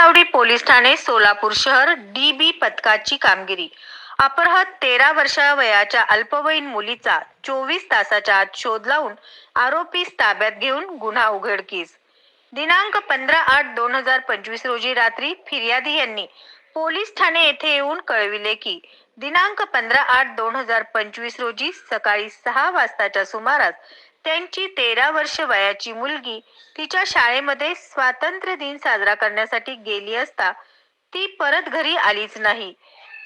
Savedi police Thane Solapur शहर D बी पथकाची कामगिरी. अपहृत तेरा वर्षा वयाच्या अल्पवयीन मुलीचा चोवीस तासाच्या आत शोध लावून आरोपीस ताब्यात घेऊन गुन्हा उघडकीस. दिनांक पंधरा आठ दोन हजार पंचवीस रोजी रात्री फिर्यादी यांनी पोलीस ठाणे येथे येऊन कळविले की दिनांक पंधरा आठ दोन हजार पंचवीस रोजी सकाळी सहा वाजताच्या सुमारास त्यांची तेरा वर्ष वयाची मुलगी तिच्या शाळेमध्ये स्वातंत्र्य दिन साजरा करण्यासाठी गेली असता ती परत घरी आलीच नाही.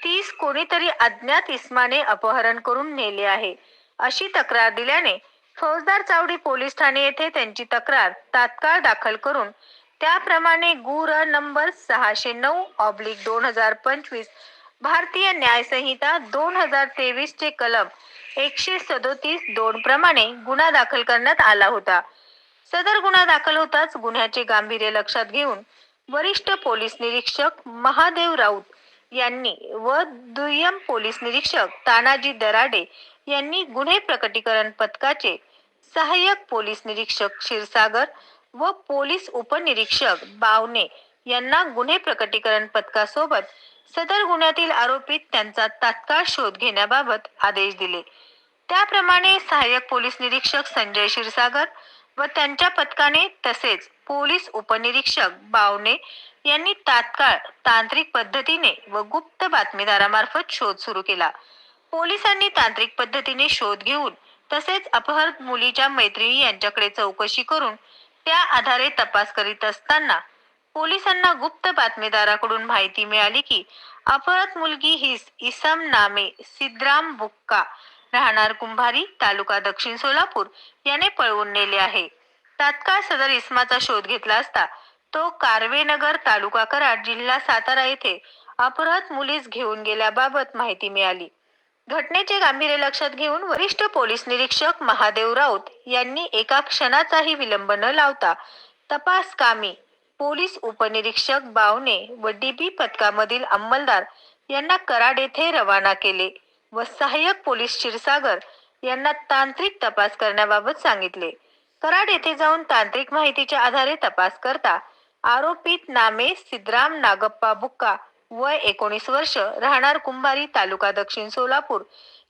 तीस कोणीतरी अज्ञात इस्माने अपहरण करून नेले आहे. अशी तक्रार दिल्याने फौजदार चावडी पोलीस ठाणे येथे त्यांची तक्रार तात्काळ दाखल करून त्याप्रमाणे गुर नंबर सहाशे नऊ ऑब्लिक दोन हजार पंचवीस भारतीय न्यायसंहिता दोन हजार तेवीस चे कलम एकशे सदोतीस दोन प्रमाणे गुन्हा दाखल करण्यात आला होता. सदर गुन्हा दाखल होताच गुन्ह्याचे गांभीर्य लक्षात घेऊन वरिष्ठ पोलीस निरीक्षक महादेव राऊत यांनी व दुय्यम पोलीस निरीक्षक तानाजी दराडे यांनी गुन्हे प्रकटीकरण पथकाचे सहाय्यक पोलीस निरीक्षक क्षीरसागर व पोलीस उपनिरीक्षक बावने यांना गुन्हे प्रकटीकरण पथकासोबत सदर गुन्ह्यातील आरोपीत त्यांचा तात्काळ शोध घेण्याबाबत आदेश दिले. त्याप्रमाणे सहाय्यक पोलीस निरीक्षक संजय क्षीरसागर व त्यांच्या पथकाने तसेच पोलीस उपनिरीक्षक बावने यांनी तात्काळ तांत्रिक पद्धतीने व गुप्त बातमीदारामार्फत शोध सुरू केला. पोलिसांनी तांत्रिक पद्धतीने शोध घेऊन तसेच अपहृत मुलीच्या मैत्रिणी यांच्याकडे चौकशी करून त्या आधारे तपास करीत असताना पोलिसांना गुप्त बातमीदाराकडून माहिती मिळाली की अपहृत मुलगी हीच इसम नामे सिद्राम बुक्का राहणार कुंभारी तालुका दक्षिण सोलापूर. याने पळवून नेले आहे. तात्काळ सदर इस्माचा शोध घेतला असता तो कार्वेनगर तालुका कराड जिल्हा सातारा येथे अपहृत मुलीस घेऊन गेल्याबाबत माहिती मिळाली. घटनेचे गांभीर्य लक्षात घेऊन वरिष्ठ पोलीस निरीक्षक महादेव राऊत यांनी एका क्षणाचाही विलंब न लावता तपास कामी पोलीस उपनिरीक्षक बावने व डीबी पथकामधील अंमलदार यांना कराड येथे रवाना केले व सहाय्यक पोलीस क्षीरसागर यांना तांत्रिक तपास करण्याबाबत सांगितले. कराड येथे जाऊन तांत्रिक माहितीच्या आधारे तपास करता आरोपित नामे सिद्धराम नागप्पा बुक्का वय एकोणीस वर्ष राहणार कुंभारी तालुका दक्षिण सोलापूर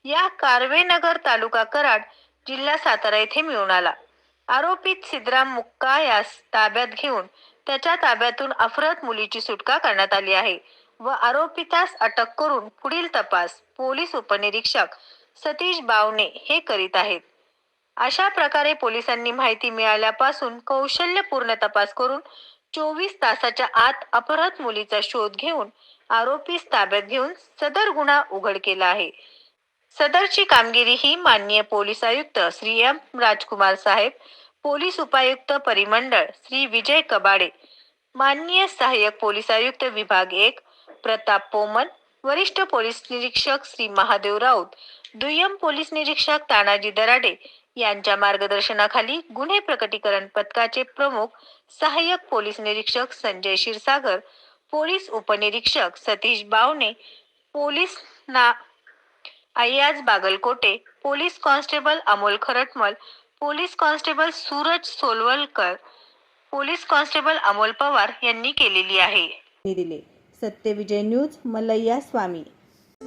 या कार्वेनगर तालुका कराड जिल्हा सातारा येथे मिळून आला. आरोपित सिद्धराम मुक्का यास ताब्यात घेऊन त्याच्या ताब्यातून अफरत मुलीची सुटका करण्यात आली आहे व आरोपितास अटक करून पुढील तपास पोलीस उपनिरीक्षक सतीश बावने हे करीत आहेत. अशा प्रकारे पोलिसांनी माहिती मिळाल्यापासून कौशल्यपूर्ण तपास करून चोवीस तासाच्या आत अपहृत मुलीचा शोध घेऊन आरोपीस ताब्यात घेऊन सदर गुन्हा उघड केला आहे. सदरची कामगिरी ही माननीय पोलीस आयुक्त श्री एम राजकुमार साहेब पोलीस उपायुक्त परिमंडळ श्री विजय कबाडे माननीय सहाय्यक पोलीस आयुक्त विभाग एक प्रताप पोमन वरिष्ठ पोलीस निरीक्षक श्री महादेव राऊत दुय्यम पोलीस निरीक्षक तानाजी दराडे यांच्या मार्गदर्शनाखाली गुन्हे प्रकटीकरण पथकाचे प्रमुख सहाय्यक पोलीस निरीक्षक संजय क्षीरसागर पोलीस उपनिरीक्षक सतीश बावणे पोलीस ना Ayyaz Bagalkote police constable Amol Kharatmal police constable Suraj Solavalkar police constable Amol Pawar यांनी केलेली आहे. दिले. Satyavijay news Mallayya Swami.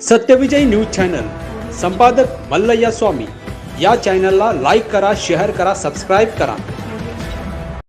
Satyavijay news channel. संपादक मल्लय्या स्वामी. या चॅनलला लाईक करा शेअर करा सबस्क्राईब करा.